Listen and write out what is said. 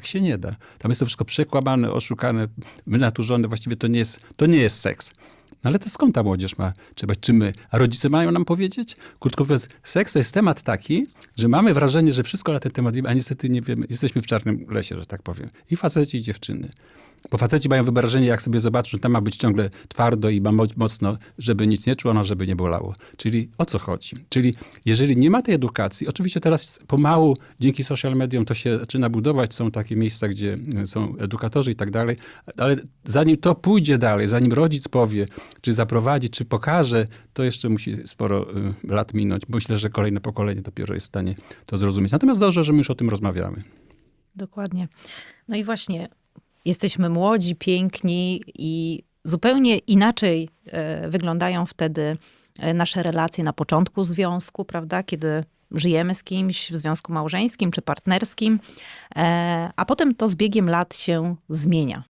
Tak się nie da. Tam jest to wszystko przekłamane, oszukane, wynaturzone. Właściwie to nie jest, to nie jest seks. No ale to skąd ta młodzież ma trzeba, czy my? A rodzice mają nam powiedzieć? Krótko mówiąc, seks to jest temat taki, że mamy wrażenie, że wszystko na ten temat wiemy, a niestety nie wiemy. Jesteśmy w czarnym lesie, że tak powiem. I faceci, i dziewczyny. Bo faceci mają wyobrażenie, jak sobie zobaczą, że tam ma być ciągle twardo i ma mo- mocno, żeby nic nie czuło, no żeby nie bolało. Czyli o co chodzi? Czyli jeżeli nie ma tej edukacji, oczywiście teraz pomału dzięki social mediom to się zaczyna budować, są takie miejsca, gdzie y, są edukatorzy i tak dalej, ale zanim to pójdzie dalej, zanim rodzic powie, czy zaprowadzi, czy pokaże, to jeszcze musi sporo y, lat minąć. Myślę, że kolejne pokolenie dopiero jest w stanie to zrozumieć. Natomiast dobrze, że my już o tym rozmawiamy. Dokładnie. No i właśnie, jesteśmy młodzi, piękni i zupełnie inaczej e, wyglądają wtedy e, nasze relacje na początku związku, prawda? Kiedy żyjemy z kimś w związku małżeńskim czy partnerskim, e, a potem to z biegiem lat się zmienia.